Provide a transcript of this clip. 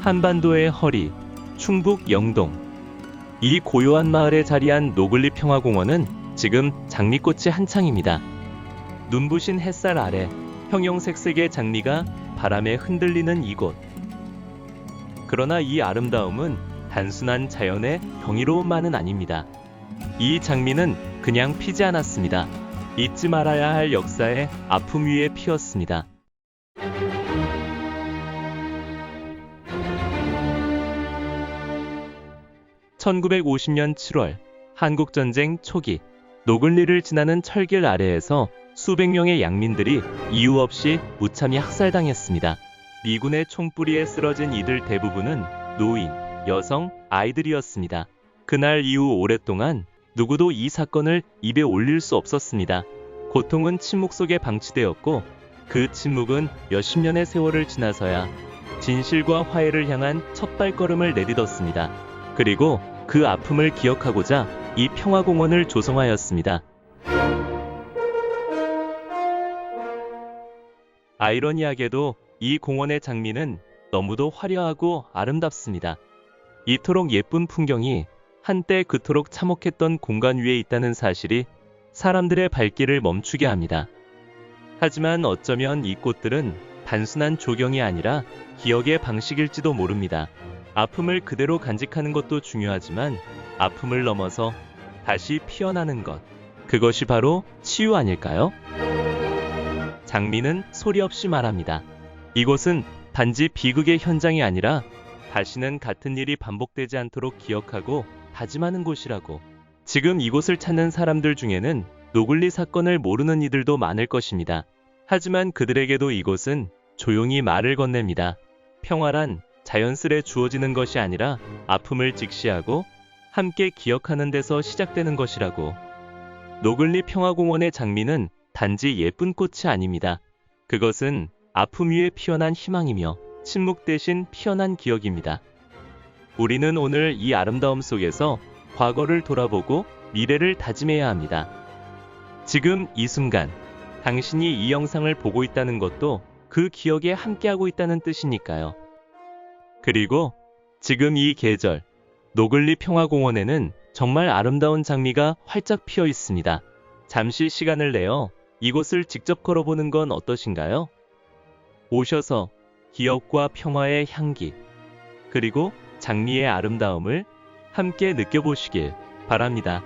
한반도의 허리, 충북 영동. 이 고요한 마을에 자리한 노글리 평화공원은 지금 장미꽃이 한창입니다. 눈부신 햇살 아래 형형색색의 장미가 바람에 흔들리는 이곳. 그러나 이 아름다움은 단순한 자연의 경이로움만은 아닙니다. 이 장미는 그냥 피지 않았습니다. 잊지 말아야 할 역사의 아픔 위에 피었습니다. (1950년 7월) 한국전쟁 초기 노글리를 지나는 철길 아래에서 수백 명의 양민들이 이유 없이 무참히 학살당했습니다. 미군의 총뿌리에 쓰러진 이들 대부분은 노인, 여성, 아이들이었습니다. 그날 이후 오랫동안 누구도 이 사건을 입에 올릴 수 없었습니다. 고통은 침묵 속에 방치되었고 그 침묵은 몇십 년의 세월을 지나서야 진실과 화해를 향한 첫 발걸음을 내딛었습니다. 그리고 그 아픔을 기억하고자 이 평화공원을 조성하였습니다. 아이러니하게도 이 공원의 장미는 너무도 화려하고 아름답습니다. 이토록 예쁜 풍경이 한때 그토록 참혹했던 공간 위에 있다는 사실이 사람들의 발길을 멈추게 합니다. 하지만 어쩌면 이 꽃들은 단순한 조경이 아니라 기억의 방식일지도 모릅니다. 아픔을 그대로 간직하는 것도 중요하지만 아픔을 넘어서 다시 피어나는 것. 그것이 바로 치유 아닐까요? 장미는 소리 없이 말합니다. 이곳은 단지 비극의 현장이 아니라 다시는 같은 일이 반복되지 않도록 기억하고 다짐하는 곳이라고. 지금 이곳을 찾는 사람들 중에는 노글리 사건을 모르는 이들도 많을 것입니다. 하지만 그들에게도 이곳은 조용히 말을 건넵니다. 평화란 자연스레 주어지는 것이 아니라 아픔을 직시하고 함께 기억하는 데서 시작되는 것이라고. 노글리 평화공원의 장미는 단지 예쁜 꽃이 아닙니다. 그것은 아픔 위에 피어난 희망이며 침묵 대신 피어난 기억입니다. 우리는 오늘 이 아름다움 속에서 과거를 돌아보고 미래를 다짐해야 합니다. 지금 이 순간 당신이 이 영상을 보고 있다는 것도 그 기억에 함께하고 있다는 뜻이니까요. 그리고 지금 이 계절 노글리 평화공원에는 정말 아름다운 장미가 활짝 피어 있습니다. 잠시 시간을 내어 이곳을 직접 걸어보는 건 어떠신가요? 오셔서 기억과 평화의 향기, 그리고 장미의 아름다움을 함께 느껴보시길 바랍니다.